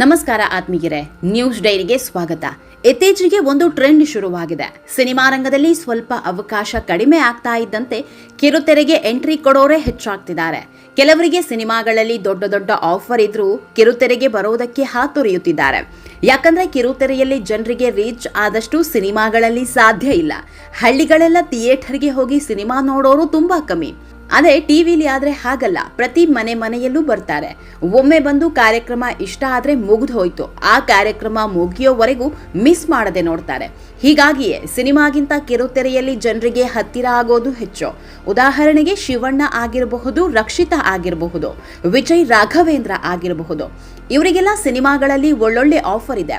ನಮಸ್ಕಾರ ಆತ್ಮೀಯರೇ, ನ್ಯೂಸ್ ಡೈರಿಗೆ ಸ್ವಾಗತ. ಇತ್ತೀಚೆಗೆ ಒಂದು ಟ್ರೆಂಡ್ ಶುರುವಾಗಿದೆ. ಸಿನಿಮಾ ರಂಗದಲ್ಲಿ ಸ್ವಲ್ಪ ಅವಕಾಶ ಕಡಿಮೆ ಆಗ್ತಾ ಇದ್ದಂತೆ ಕಿರುತೆರೆಗೆ ಎಂಟ್ರಿ ಕೊಡೋರೇ ಹೆಚ್ಚಾಗ್ತಿದ್ದಾರೆ. ಕೆಲವರಿಗೆ ಸಿನಿಮಾಗಳಲ್ಲಿ ದೊಡ್ಡ ದೊಡ್ಡ ಆಫರ್ ಇದ್ರೂ ಕಿರುತೆರೆಗೆ ಬರೋದಕ್ಕೆ ಹಾತೊರೆಯುತ್ತಿದ್ದಾರೆ. ಯಾಕಂದ್ರೆ ಕಿರುತೆರೆಯಲ್ಲಿ ಜನರಿಗೆ ರೀಚ್ ಆದಷ್ಟು ಸಿನಿಮಾಗಳಲ್ಲಿ ಸಾಧ್ಯ ಇಲ್ಲ. ಹಳ್ಳಿಗಳೆಲ್ಲ ಥಿಯೇಟರ್ಗೆ ಹೋಗಿ ಸಿನಿಮಾ ನೋಡೋರು ತುಂಬಾ ಕಮ್ಮಿ. ಅದೇ ಟಿವಿಲಿ ಆದ್ರೆ ಹಾಗಲ್ಲ, ಪ್ರತಿ ಮನೆ ಮನೆಯಲ್ಲೂ ಬರ್ತಾರೆ. ಒಮ್ಮೆ ಬಂದು ಕಾರ್ಯಕ್ರಮ ಇಷ್ಟ ಆದ್ರೆ ಮುಗಿದು ಹೋಯ್ತು. ಆ ಕಾರ್ಯಕ್ರಮ ಮುಗಿಯೋವರೆಗೂ ಮಿಸ್ ಮಾಡದೆ ನೋಡ್ತಾರೆ. ಹೀಗಾಗಿಯೇ ಸಿನಿಮಾಗಿಂತ ಕಿರುತೆರೆಯಲ್ಲಿ ಜನರಿಗೆ ಹತ್ತಿರ ಆಗೋದು ಹೆಚ್ಚು. ಉದಾಹರಣೆಗೆ ಶಿವಣ್ಣ ಆಗಿರಬಹುದು, ರಕ್ಷಿತಾ ಆಗಿರಬಹುದು, ವಿಜಯ್ ರಾಘವೇಂದ್ರ ಆಗಿರಬಹುದು. ಇವರಿಗೆಲ್ಲ ಸಿನಿಮಾಗಳಲ್ಲಿ ಒಳ್ಳೊಳ್ಳೆ ಆಫರ್ ಇದೆ.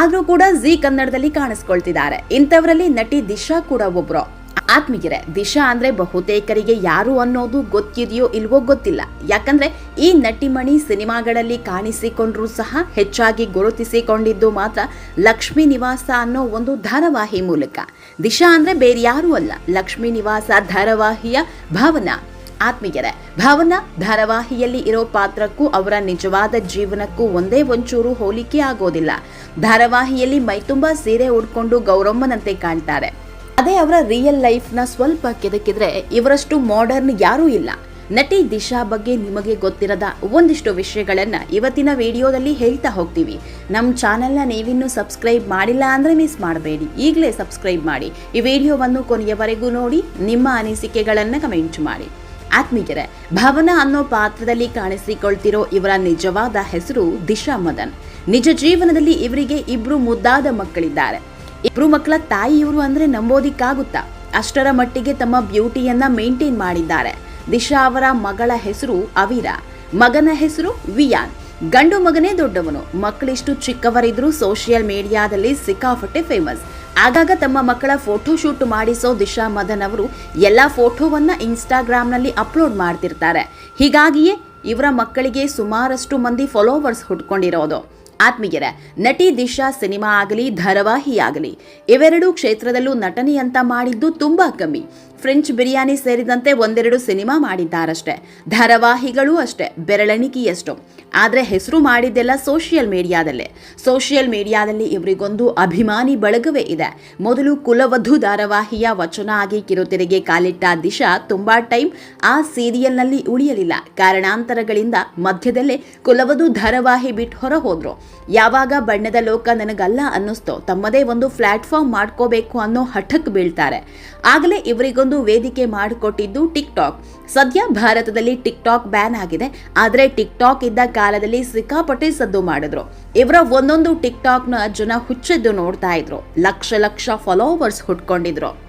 ಆದ್ರೂ ಕೂಡ ಜಿ ಕನ್ನಡದಲ್ಲಿ ಕಾಣಿಸ್ಕೊಳ್ತಿದ್ದಾರೆ. ಇಂಥವರಲ್ಲಿ ನಟಿ ದಿಶಾ ಕೂಡ ಒಬ್ರು. ಆತ್ಮೀಯರೇ, ದಿಶಾ ಅಂದ್ರೆ ಬಹುತೇಕರಿಗೆ ಯಾರು ಅನ್ನೋದು ಗೊತ್ತಿದೆಯೋ ಇಲ್ವೋ ಗೊತ್ತಿಲ್ಲ. ಯಾಕಂದ್ರೆ ಈ ನಟಿಮಣಿ ಸಿನಿಮಾಗಳಲ್ಲಿ ಕಾಣಿಸಿಕೊಂಡ್ರೂ ಸಹ ಹೆಚ್ಚಾಗಿ ಗುರುತಿಸಿಕೊಂಡಿದ್ದು ಮಾತ್ರ ಲಕ್ಷ್ಮೀ ನಿವಾಸ ಅನ್ನೋ ಒಂದು ಧಾರಾವಾಹಿ ಮೂಲಕ. ದಿಶಾ ಅಂದ್ರೆ ಬೇರೆ ಯಾರೂ ಅಲ್ಲ, ಲಕ್ಷ್ಮೀ ನಿವಾಸ ಧಾರಾವಾಹಿಯ ಭಾವನಾ. ಆತ್ಮೀಯರೇ, ಭಾವನಾ ಧಾರಾವಾಹಿಯಲ್ಲಿ ಇರೋ ಪಾತ್ರಕ್ಕೂ ಅವರ ನಿಜವಾದ ಜೀವನಕ್ಕೂ ಒಂದೇ ಒಂಚೂರು ಹೋಲಿಕೆ ಆಗೋದಿಲ್ಲ. ಧಾರಾವಾಹಿಯಲ್ಲಿ ಮೈತುಂಬಾ ಸೀರೆ ಉಡ್ಕೊಂಡು ಗೌರಮ್ಮನಂತೆ ಕಾಣ್ತಾರೆ. ಅದೇ ಅವರ ರಿಯಲ್ ಲೈಫ್ನ ಸ್ವಲ್ಪ ಕೆದಕಿದ್ರೆ ಇವರಷ್ಟು ಮಾಡರ್ನ್ ಯಾರೂ ಇಲ್ಲ. ನಟಿ ದಿಶಾ ಬಗ್ಗೆ ನಿಮಗೆ ಗೊತ್ತಿರದ ಒಂದಿಷ್ಟು ವಿಷಯಗಳನ್ನು ಇವತ್ತಿನ ವಿಡಿಯೋದಲ್ಲಿ ಹೇಳ್ತಾ ಹೋಗ್ತೀವಿ. ನಮ್ಮ ಚಾನೆಲ್ನ ನೀವಿನ್ನೂ ಸಬ್ಸ್ಕ್ರೈಬ್ ಮಾಡಿಲ್ಲ ಅಂದ್ರೆ ಮಿಸ್ ಮಾಡಬೇಡಿ. ಈಗಲೇ ಸಬ್ಸ್ಕ್ರೈಬ್ ಮಾಡಿ. ಈ ವಿಡಿಯೋವನ್ನು ಕೊನೆಯವರೆಗೂ ನೋಡಿ, ನಿಮ್ಮ ಅನಿಸಿಕೆಗಳನ್ನು ಕಮೆಂಟ್ ಮಾಡಿ. ಆತ್ಮೀಯರೇ, ಭಾವನಾ ಅನ್ನೋ ಪಾತ್ರದಲ್ಲಿ ಕಾಣಿಸಿಕೊಳ್ತಿರೋ ಇವರ ನಿಜವಾದ ಹೆಸರು ದಿಶಾ ಮದನ್. ನಿಜ ಜೀವನದಲ್ಲಿ ಇವರಿಗೆ ಇಬ್ಬರು ಮುದ್ದಾದ ಮಕ್ಕಳಿದ್ದಾರೆ. ಇಬ್ರು ಮಕ್ಕಳ ತಾಯಿ ಇವರು ಅಂದ್ರೆ ನಂಬೋದಿಕ್ಕಾಗುತ್ತಾ? ಅಷ್ಟರ ಮಟ್ಟಿಗೆ ತಮ್ಮ ಬ್ಯೂಟಿಯನ್ನ ಮೇಂಟೈನ್ ಮಾಡಿದ್ದಾರೆ. ದಿಶಾ ಅವರ ಮಗಳ ಹೆಸರು ಅವಿರ. ಮಗನ ಹೆಸರು ವಿಯಾನ್. ಗಂಡು ಮಗನೇ ದೊಡ್ಡವನು. ಮಕ್ಕಳಿಷ್ಟು ಚಿಕ್ಕವರಿದ್ರು ಸೋಷಿಯಲ್ ಮೀಡಿಯಾದಲ್ಲಿ ಸಿಕ್ಕಾಪಟ್ಟೆ ಫೇಮಸ್. ಆಗಾಗ ತಮ್ಮ ಮಕ್ಕಳ ಫೋಟೋ ಶೂಟ್ ಮಾಡಿಸೋ ದಿಶಾ ಮದನ್ ಅವರು ಎಲ್ಲ ಫೋಟೋವನ್ನ ಇನ್ಸ್ಟಾಗ್ರಾಮ್ನಲ್ಲಿ ಅಪ್ಲೋಡ್ ಮಾಡ್ತಿರ್ತಾರೆ. ಹೀಗಾಗಿಯೇ ಇವರ ಮಕ್ಕಳಿಗೆ ಸುಮಾರಷ್ಟು ಮಂದಿ ಫಾಲೋವರ್ಸ್ ಹುಟ್ಕೊಂಡಿರೋದು ಆತ್ಮೀಯರ ನಟಿ ದಿಶಾ ಸಿನಿಮಾ ಆಗಲಿ ಧಾರಾವಾಹಿ ಆಗಲಿ ಇವೆರಡೂ ಕ್ಷೇತ್ರದಲ್ಲೂ ನಟನೆಯಂತ ಮಾಡಿದ್ದು ತುಂಬಾ ಕಮ್ಮಿ. ಫ್ರೆಂಚ್ ಬಿರಿಯಾನಿ ಸೇರಿದಂತೆ ಒಂದೆರಡು ಸಿನಿಮಾ ಮಾಡಿದ್ದಾರಷ್ಟೇ. ಧಾರಾವಾಹಿಗಳೂ ಅಷ್ಟೇ, ಬೆರಳೆಣಿಕೆಯಷ್ಟು. ಆದರೆ ಹೆಸರು ಮಾಡಿದ್ದೆಲ್ಲ ಸೋಷಿಯಲ್ ಮೀಡಿಯಾದಲ್ಲೇ. ಸೋಷಿಯಲ್ ಮೀಡಿಯಾದಲ್ಲಿ ಇವರಿಗೊಂದು ಅಭಿಮಾನಿ ಬಳಗವೇ ಇದೆ. ಮೊದಲು ಕುಲವಧು ಧಾರಾವಾಹಿಯ ವಚನ ಆಗಿ ಕಿರುತೆರೆಗೆ ಕಾಲಿಟ್ಟ ದಿಶಾ ತುಂಬಾ ಟೈಮ್ ಆ ಸೀರಿಯಲ್ನಲ್ಲಿ ಉಳಿಯಲಿಲ್ಲ. ಕಾರಣಾಂತರಗಳಿಂದ ಮಧ್ಯದಲ್ಲೇ ಕುಲವಧು ಧಾರಾವಾಹಿ ಬಿಟ್ಟು ಹೊರ ಹೋದ್ರು ಯಾವಾಗ ಬಣ್ಣದ ಲೋಕ ನನಗಲ್ಲ ಅನ್ನಿಸ್ತೋ, ತಮ್ಮದೇ ಒಂದು ಪ್ಲಾಟ್ಫಾರ್ಮ್ ಮಾಡ್ಕೋಬೇಕು ಅನ್ನೋ ಹಠಕ್ಕೆ ಬೀಳ್ತಾರೆ. ಆಗಲೇ ಇವರಿಗೊಂದು ವೇದಿಕೆ ಮಾಡಿಕೊಟ್ಟಿದ್ದು ಟಿಕ್ ಟಾಕ್ ಸದ್ಯ ಭಾರತದಲ್ಲಿ ಟಿಕ್ ಟಾಕ್ ಬ್ಯಾನ್ ಆಗಿದೆ. ಆದರೆ ಟಿಕ್ ಟಾಕ್ ಇದ್ದ ಕಾಲದಲ್ಲಿ ಸಿಕ್ಕಾಪಟ್ಟೆ ಸದ್ದು ಮಾಡಿದ್ರು. ಇವರ ಒಂದೊಂದು ಟಿಕ್ ಟಾಕ್ನ ಜನ ಹುಚ್ಚೆದ್ದು ನೋಡ್ತಾ ಇದ್ರು. ಲಕ್ಷ ಲಕ್ಷ ಫಾಲೋವರ್ಸ್ ಹುಟ್ಕೊಂಡಿದ್ರು.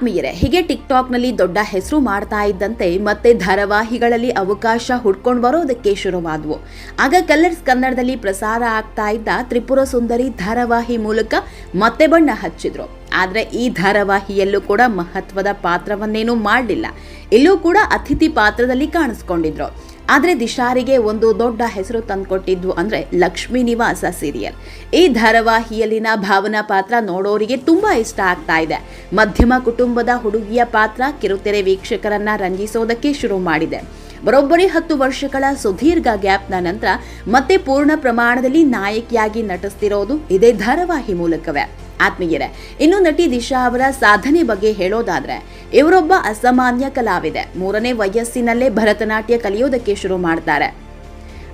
ಆತ್ಮೀಯರೇ ಹೀಗೆ ಟಿಕ್ ಟಾಕ್ನಲ್ಲಿ ದೊಡ್ಡ ಹೆಸರು ಮಾಡ್ತಾ ಇದ್ದಂತೆ ಮತ್ತೆ ಧಾರಾವಾಹಿಗಳಲ್ಲಿ ಅವಕಾಶ ಹುಡ್ಕೊಂಡು ಬರೋದಕ್ಕೆ ಶುರುವಾದವು. ಆಗ ಕಲರ್ಸ್ ಕನ್ನಡದಲ್ಲಿ ಪ್ರಸಾರ ಆಗ್ತಾ ಇದ್ದ ತ್ರಿಪುರ ಸುಂದರಿ ಧಾರಾವಾಹಿ ಮೂಲಕ ಮತ್ತೆ ಬಣ್ಣ ಹಚ್ಚಿದ್ರು. ಆದರೆ ಈ ಧಾರಾವಾಹಿಯಲ್ಲೂ ಕೂಡ ಮಹತ್ವದ ಪಾತ್ರವನ್ನೇನೂ ಮಾಡಲಿಲ್ಲ. ಇಲ್ಲೂ ಕೂಡ ಅತಿಥಿ ಪಾತ್ರದಲ್ಲಿ ಕಾಣಿಸ್ಕೊಂಡಿದ್ರು. ಆದರೆ ದಿಶಾರಿಗೆ ಒಂದು ದೊಡ್ಡ ಹೆಸರು ತಂದುಕೊಟ್ಟಿದ್ದು ಅಂದರೆ ಲಕ್ಷ್ಮೀ ನಿವಾಸ ಸೀರಿಯಲ್ ಈ ಧಾರಾವಾಹಿಯಲ್ಲಿನ ಭಾವನಾ ಪಾತ್ರ ನೋಡೋರಿಗೆ ತುಂಬ ಇಷ್ಟ ಆಗ್ತಾ ಇದೆ. ಮಧ್ಯಮ ಕುಟುಂಬದ ಹುಡುಗಿಯ ಪಾತ್ರ ಕಿರುತೆರೆ ವೀಕ್ಷಕರನ್ನ ರಂಜಿಸೋದಕ್ಕೆ ಶುರು ಮಾಡಿದೆ. ಬರೋಬ್ಬರಿ ಹತ್ತು ವರ್ಷಗಳ ಸುದೀರ್ಘ ಗ್ಯಾಪ್ನ ನಂತರ ಮತ್ತೆ ಪೂರ್ಣ ಪ್ರಮಾಣದಲ್ಲಿ ನಾಯಕಿಯಾಗಿ ನಟಿಸ್ತಿರೋದು ಇದೇ ಧಾರಾವಾಹಿ ಮೂಲಕವೇ. ಆತ್ಮೀಯರೇ, ಇನ್ನು ನಟಿ ದಿಶಾ ಅವರ ಸಾಧನೆ ಬಗ್ಗೆ ಹೇಳೋದಾದ್ರೆ, ಇವರೊಬ್ಬ ಅಸಾಮಾನ್ಯ ಕಲಾವಿದೆ. ಮೂರನೇ ವಯಸ್ಸಿನಲ್ಲೇ ಭರತನಾಟ್ಯ ಕಲಿಯೋದಕ್ಕೆ ಶುರು ಮಾಡ್ತಾರೆ.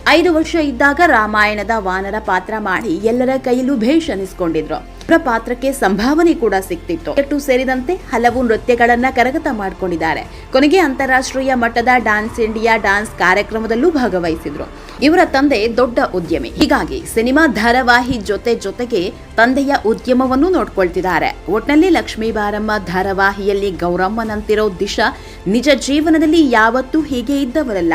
ಐದು ವರ್ಷ ಇದ್ದಾಗ ರಾಮಾಯಣದ ವಾನರ ಪಾತ್ರ ಮಾಡಿ ಎಲ್ಲರ ಕೈಯಲ್ಲೂ ಭೇಷ್ ಅನಿಸ್ಕೊಂಡಿದ್ರು. ಪಾತ್ರಕ್ಕೆ ಸಂಭಾವನೆ ಕೂಡ ಸಿಕ್ತಿತ್ತು. ಎಟ್ಟು ಸೇರಿದಂತೆ ಹಲವು ನೃತ್ಯಗಳನ್ನ ಕರಗತ ಮಾಡಿಕೊಂಡಿದ್ದಾರೆ. ಕೊನೆಗೆ ಅಂತಾರಾಷ್ಟ್ರೀಯ ಮಟ್ಟದ ಡಾನ್ಸ್ ಇಂಡಿಯಾ ಡಾನ್ಸ್ ಕಾರ್ಯಕ್ರಮದಲ್ಲೂ ಭಾಗವಹಿಸಿದ್ರು. ಇವರ ತಂದೆ ದೊಡ್ಡ ಉದ್ಯಮಿ. ಹೀಗಾಗಿ ಸಿನಿಮಾ ಧಾರಾವಾಹಿ ಜೊತೆ ಜೊತೆಗೆ ತಂದೆಯ ಉದ್ಯಮವನ್ನು ನೋಡ್ಕೊಳ್ತಿದ್ದಾರೆ. ಒಟ್ನಲ್ಲಿ ಲಕ್ಷ್ಮೀ ಬಾರಮ್ಮ ಧಾರಾವಾಹಿಯಲ್ಲಿ ಗೌರಮ್ಮನಂತಿರೋ ದಿಶಾ ನಿಜ ಜೀವನದಲ್ಲಿ ಯಾವತ್ತೂ ಹೀಗೆ ಇದ್ದವರಲ್ಲ.